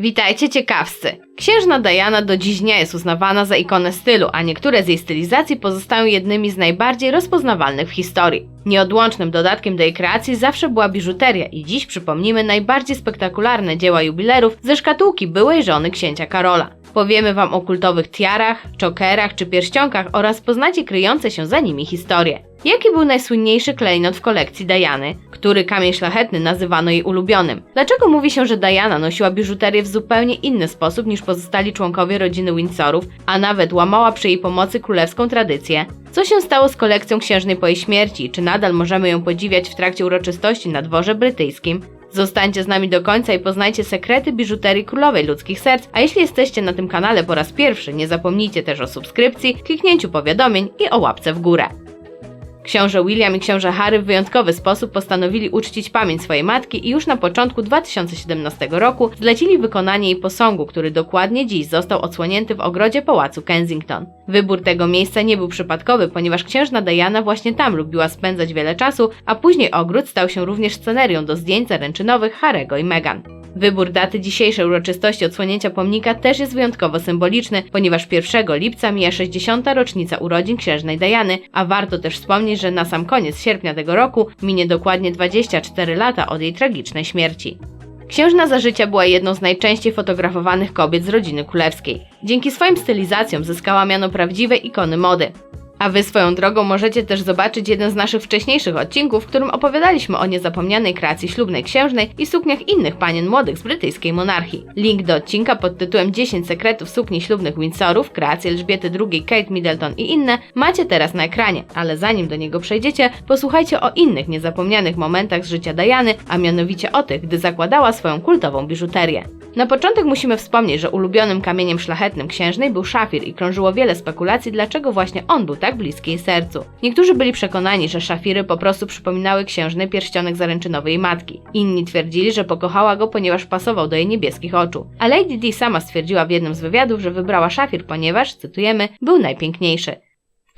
Witajcie ciekawscy! Księżna Diana do dziś dnia jest uznawana za ikonę stylu, a niektóre z jej stylizacji pozostają jednymi z najbardziej rozpoznawalnych w historii. Nieodłącznym dodatkiem do jej kreacji zawsze była biżuteria i dziś przypomnimy najbardziej spektakularne dzieła jubilerów ze szkatułki byłej żony księcia Karola. Powiemy wam o kultowych tiarach, czokerach czy pierścionkach oraz poznacie kryjące się za nimi historie. Jaki był najsłynniejszy klejnot w kolekcji Diany, który kamień szlachetny nazywano jej ulubionym? Dlaczego mówi się, że Diana nosiła biżuterię w zupełnie inny sposób niż pozostali członkowie rodziny Windsorów, a nawet łamała przy jej pomocy królewską tradycję? Co się stało z kolekcją księżnej po jej śmierci? Czy nadal możemy ją podziwiać w trakcie uroczystości na dworze brytyjskim? Zostańcie z nami do końca i poznajcie sekrety biżuterii królowej ludzkich serc, a jeśli jesteście na tym kanale po raz pierwszy, nie zapomnijcie też o subskrypcji, kliknięciu powiadomień i o łapce w górę. Książę William i książę Harry w wyjątkowy sposób postanowili uczcić pamięć swojej matki i już na początku 2017 roku zlecili wykonanie jej posągu, który dokładnie dziś został odsłonięty w ogrodzie pałacu Kensington. Wybór tego miejsca nie był przypadkowy, ponieważ księżna Diana właśnie tam lubiła spędzać wiele czasu, a później ogród stał się również scenerią do zdjęć zaręczynowych Harego i Meghan. Wybór daty dzisiejszej uroczystości odsłonięcia pomnika też jest wyjątkowo symboliczny, ponieważ 1 lipca mija 60. rocznica urodzin księżnej Diany, a warto też wspomnieć, że na sam koniec sierpnia tego roku minie dokładnie 24 lata od jej tragicznej śmierci. Księżna za życia była jedną z najczęściej fotografowanych kobiet z rodziny królewskiej. Dzięki swoim stylizacjom zyskała miano prawdziwej ikony mody. A wy swoją drogą możecie też zobaczyć jeden z naszych wcześniejszych odcinków, w którym opowiadaliśmy o niezapomnianej kreacji ślubnej księżnej i sukniach innych panien młodych z brytyjskiej monarchii. Link do odcinka pod tytułem 10 sekretów sukni ślubnych Windsorów, kreacji Elżbiety II, Kate Middleton i inne macie teraz na ekranie, ale zanim do niego przejdziecie, posłuchajcie o innych niezapomnianych momentach z życia Diany, a mianowicie o tych, gdy zakładała swoją kultową biżuterię. Na początek musimy wspomnieć, że ulubionym kamieniem szlachetnym księżnej był szafir i krążyło wiele spekulacji, dlaczego właśnie on był tak bliski jej sercu. Niektórzy byli przekonani, że szafiry po prostu przypominały księżnej pierścionek zaręczynowy jej matki. Inni twierdzili, że pokochała go, ponieważ pasował do jej niebieskich oczu. A Lady Di sama stwierdziła w jednym z wywiadów, że wybrała szafir, ponieważ, cytujemy, był najpiękniejszy.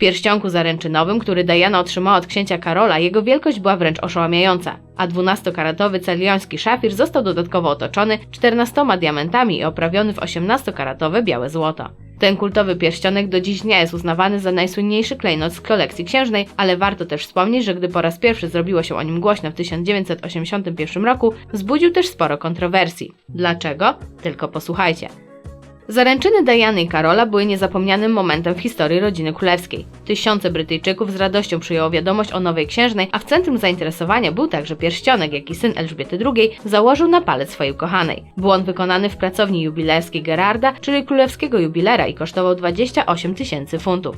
Pierścionku zaręczynowym, który Diana otrzymała od księcia Karola, jego wielkość była wręcz oszałamiająca, a 12-karatowy celioński szafir został dodatkowo otoczony 14 diamentami i oprawiony w 18-karatowe białe złoto. Ten kultowy pierścionek do dziś dnia jest uznawany za najsłynniejszy klejnot z kolekcji księżnej, ale warto też wspomnieć, że gdy po raz pierwszy zrobiło się o nim głośno w 1981 roku, wzbudził też sporo kontrowersji. Dlaczego? Tylko posłuchajcie. Zaręczyny Diany i Karola były niezapomnianym momentem w historii rodziny królewskiej. Tysiące Brytyjczyków z radością przyjęło wiadomość o nowej księżnej, a w centrum zainteresowania był także pierścionek, jaki syn Elżbiety II założył na palec swojej ukochanej. Był on wykonany w pracowni jubilerskiej Gerarda, czyli królewskiego jubilera i kosztował 28 tysięcy funtów.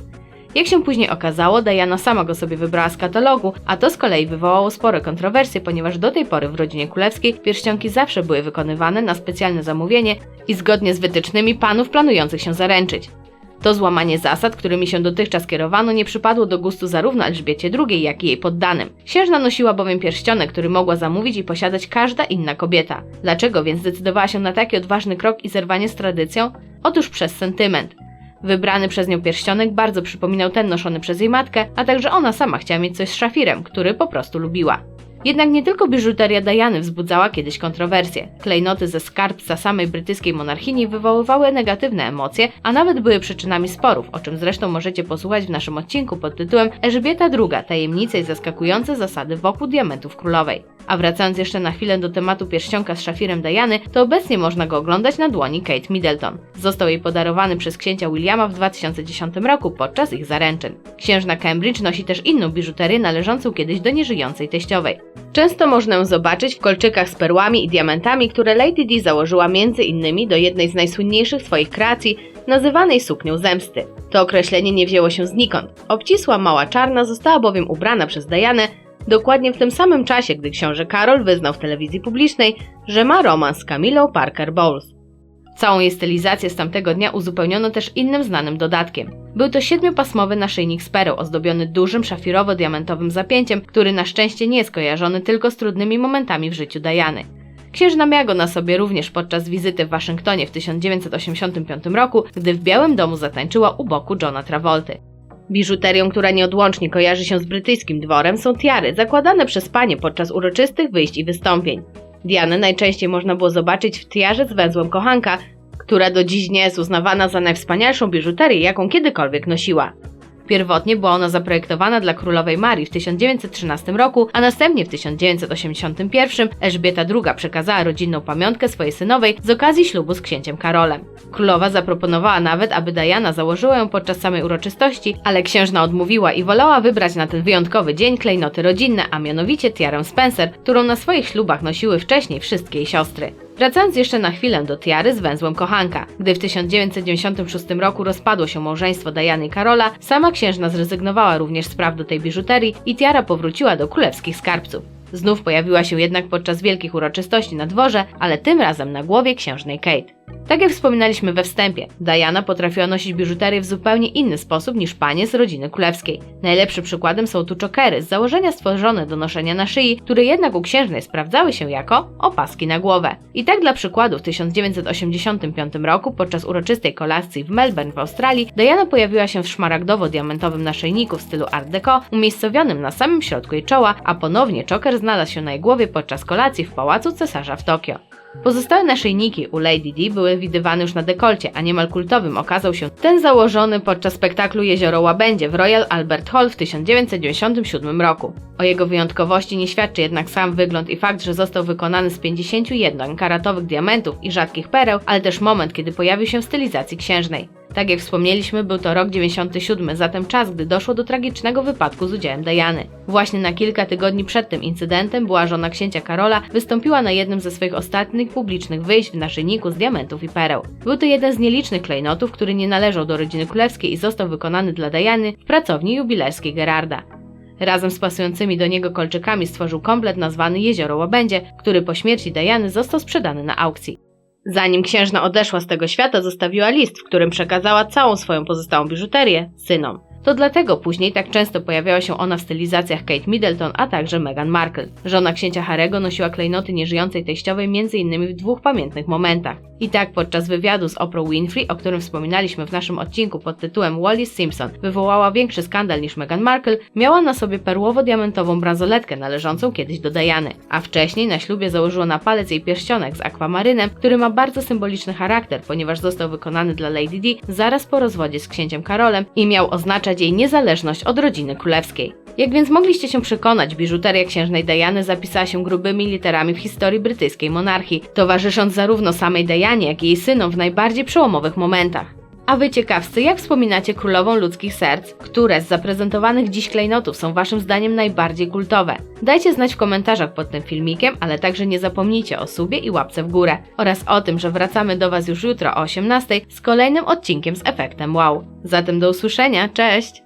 Jak się później okazało, Diana sama go sobie wybrała z katalogu, a to z kolei wywołało spore kontrowersje, ponieważ do tej pory w rodzinie królewskiej pierścionki zawsze były wykonywane na specjalne zamówienie i zgodnie z wytycznymi panów planujących się zaręczyć. To złamanie zasad, którymi się dotychczas kierowano, nie przypadło do gustu zarówno Elżbiecie II, jak i jej poddanym. Księżna nosiła bowiem pierścionek, który mogła zamówić i posiadać każda inna kobieta. Dlaczego więc zdecydowała się na taki odważny krok i zerwanie z tradycją? Otóż przez sentyment. Wybrany przez nią pierścionek bardzo przypominał ten noszony przez jej matkę, a także ona sama chciała mieć coś z szafirem, który po prostu lubiła. Jednak nie tylko biżuteria Diany wzbudzała kiedyś kontrowersje. Klejnoty ze skarbca samej brytyjskiej monarchini wywoływały negatywne emocje, a nawet były przyczynami sporów, o czym zresztą możecie posłuchać w naszym odcinku pod tytułem Elżbieta II – tajemnice i zaskakujące zasady wokół diamentów królowej. A wracając jeszcze na chwilę do tematu pierścionka z szafirem Diany, to obecnie można go oglądać na dłoni Kate Middleton. Został jej podarowany przez księcia Williama w 2010 roku podczas ich zaręczyn. Księżna Cambridge nosi też inną biżuterię należącą kiedyś do nieżyjącej teściowej. Często można ją zobaczyć w kolczykach z perłami i diamentami, które Lady Di założyła między innymi do jednej z najsłynniejszych swoich kreacji, nazywanej suknią zemsty. To określenie nie wzięło się znikąd. Obcisła mała czarna została bowiem ubrana przez Dianę dokładnie w tym samym czasie, gdy książę Karol wyznał w telewizji publicznej, że ma romans z Camillą Parker Bowles. Całą jej stylizację z tamtego dnia uzupełniono też innym znanym dodatkiem. Był to siedmiopasmowy naszyjnik z pereł ozdobiony dużym szafirowo-diamentowym zapięciem, który na szczęście nie jest kojarzony tylko z trudnymi momentami w życiu Diany. Księżna miała go na sobie również podczas wizyty w Waszyngtonie w 1985 roku, gdy w Białym Domu zatańczyła u boku Johna Travolty. Biżuterią, która nieodłącznie kojarzy się z brytyjskim dworem, są tiary zakładane przez panie podczas uroczystych wyjść i wystąpień. Dianę najczęściej można było zobaczyć w tiarze z węzłem kochanka, która do dziś dnia jest uznawana za najwspanialszą biżuterię, jaką kiedykolwiek nosiła. Pierwotnie była ona zaprojektowana dla królowej Marii w 1913 roku, a następnie w 1981 Elżbieta II przekazała rodzinną pamiątkę swojej synowej z okazji ślubu z księciem Karolem. Królowa zaproponowała nawet, aby Diana założyła ją podczas samej uroczystości, ale księżna odmówiła i wolała wybrać na ten wyjątkowy dzień klejnoty rodzinne, a mianowicie tiarę Spencer, którą na swoich ślubach nosiły wcześniej wszystkie jej siostry. Wracając jeszcze na chwilę do tiary z węzłem kochanka. Gdy w 1996 roku rozpadło się małżeństwo Diany i Karola, sama księżna zrezygnowała również z praw do tej biżuterii i tiara powróciła do królewskich skarbców. Znów pojawiła się jednak podczas wielkich uroczystości na dworze, ale tym razem na głowie księżnej Kate. Tak jak wspominaliśmy we wstępie, Diana potrafiła nosić biżuterię w zupełnie inny sposób niż panie z rodziny królewskiej. Najlepszym przykładem są tu czokery, z założenia stworzone do noszenia na szyi, które jednak u księżnej sprawdzały się jako opaski na głowę. I tak dla przykładu w 1985 roku podczas uroczystej kolacji w Melbourne w Australii Diana pojawiła się w szmaragdowo-diamentowym naszyjniku w stylu Art Deco, umiejscowionym na samym środku jej czoła, a ponownie czoker znalazł się na jej głowie podczas kolacji w pałacu cesarza w Tokio. Pozostałe naszyjniki u Lady Di były widywane już na dekolcie, a niemal kultowym okazał się ten założony podczas spektaklu Jezioro Łabędzie w Royal Albert Hall w 1997 roku. O jego wyjątkowości nie świadczy jednak sam wygląd i fakt, że został wykonany z 51 karatowych diamentów i rzadkich pereł, ale też moment, kiedy pojawił się w stylizacji księżnej. Tak jak wspomnieliśmy, był to rok 97, zatem czas, gdy doszło do tragicznego wypadku z udziałem Diany. Właśnie na kilka tygodni przed tym incydentem była żona księcia Karola wystąpiła na jednym ze swoich ostatnich publicznych wyjść w naszyjniku z diamentów i pereł. Był to jeden z nielicznych klejnotów, który nie należał do rodziny królewskiej i został wykonany dla Diany w pracowni jubilerskiej Gerarda. Razem z pasującymi do niego kolczykami stworzył komplet nazwany Jezioro Łabędzie, który po śmierci Diany został sprzedany na aukcji. Zanim księżna odeszła z tego świata, zostawiła list, w którym przekazała całą swoją pozostałą biżuterię synom. To dlatego później tak często pojawiała się ona w stylizacjach Kate Middleton, a także Meghan Markle. Żona księcia Harego nosiła klejnoty nieżyjącej teściowej m.in. w dwóch pamiętnych momentach. I tak podczas wywiadu z Oprah Winfrey, o którym wspominaliśmy w naszym odcinku pod tytułem Wallis Simpson wywołała większy skandal niż Meghan Markle, miała na sobie perłowo-diamentową bransoletkę należącą kiedyś do Diany, a wcześniej na ślubie założyła na palec jej pierścionek z akwamarynem, który ma bardzo symboliczny charakter, ponieważ został wykonany dla Lady Di zaraz po rozwodzie z księciem Karolem i miał oznaczać jej niezależność od rodziny królewskiej. Jak więc mogliście się przekonać, biżuteria księżnej Diany zapisała się grubymi literami w historii brytyjskiej monarchii, towarzysząc zarówno samej Dianie, jak i jej synom w najbardziej przełomowych momentach. A wy ciekawscy, jak wspominacie królową ludzkich serc? Które z zaprezentowanych dziś klejnotów są waszym zdaniem najbardziej kultowe? Dajcie znać w komentarzach pod tym filmikiem, ale także nie zapomnijcie o subie i łapce w górę oraz o tym, że wracamy do was już jutro o 18 z kolejnym odcinkiem z efektem wow. Zatem do usłyszenia, cześć!